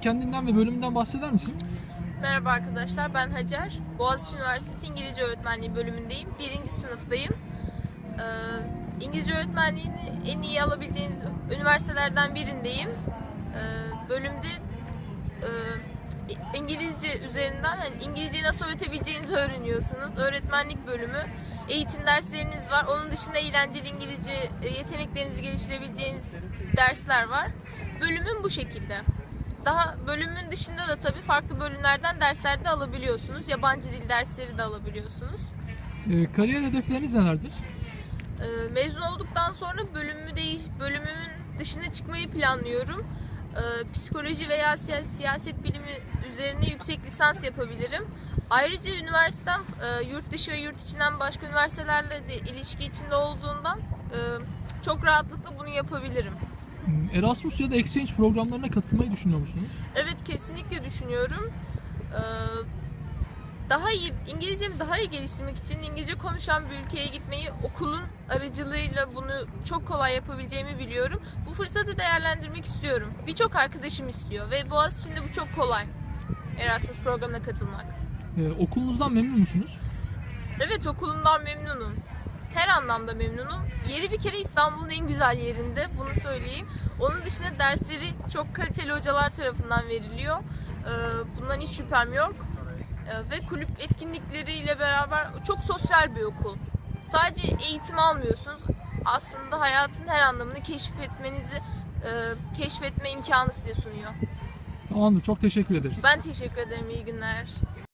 Kendinden ve bölümünden bahseder misin? Merhaba arkadaşlar, ben Hacer. Boğaziçi Üniversitesi İngilizce Öğretmenliği bölümündeyim. Birinci sınıftayım. Ee, İngilizce öğretmenliğini en iyi alabileceğiniz üniversitelerden birindeyim. Ee, bölümde e, İngilizce üzerinden hani İngilizceyi nasıl öğretebileceğinizi öğreniyorsunuz. Öğretmenlik bölümü, eğitim dersleriniz var. Onun dışında eğlenceli İngilizce e, yeteneklerinizi geliştirebileceğiniz dersler var. Bölümüm bu şekilde. Daha bölümün dışında da tabii farklı bölümlerden dersler de alabiliyorsunuz. Yabancı dil dersleri de alabiliyorsunuz. Ee, kariyer hedefleriniz nelerdir? Ee, mezun olduktan sonra bölümümü değiş bölümümün dışına çıkmayı planlıyorum. Ee, psikoloji veya siya- siyaset bilimi üzerine yüksek lisans yapabilirim. Ayrıca üniversitem e, yurt dışı ve yurt içinden başka üniversitelerle de ilişki içinde olduğundan e, çok rahatlıkla bunu yapabilirim. Erasmus ya da Exchange programlarına katılmayı düşünüyor musunuz? Evet kesinlikle düşünüyorum. Ee, daha iyi İngilizcemi daha iyi geliştirmek için İngilizce konuşan bir ülkeye gitmeyi okulun aracılığıyla bunu çok kolay yapabileceğimi biliyorum. Bu fırsatı değerlendirmek istiyorum. Birçok arkadaşım istiyor ve Boğaziçi'nde bu çok kolay. Erasmus programına katılmak. Ee, okulunuzdan memnun musunuz? Evet okulumdan memnunum. Her anlamda memnunum. Yeri bir kere İstanbul'un en güzel yerinde. Bunu söyleyeyim. Onun dışında dersleri çok kaliteli hocalar tarafından veriliyor. Ee, Bundan hiç şüphem yok. Ee, Ve kulüp etkinlikleriyle beraber çok sosyal bir okul. Sadece eğitim almıyorsunuz. Aslında hayatın her anlamını keşfetmenizi e, keşfetme imkanı size sunuyor. Tamamdır. Çok teşekkür ederiz. Ben teşekkür ederim. İyi günler.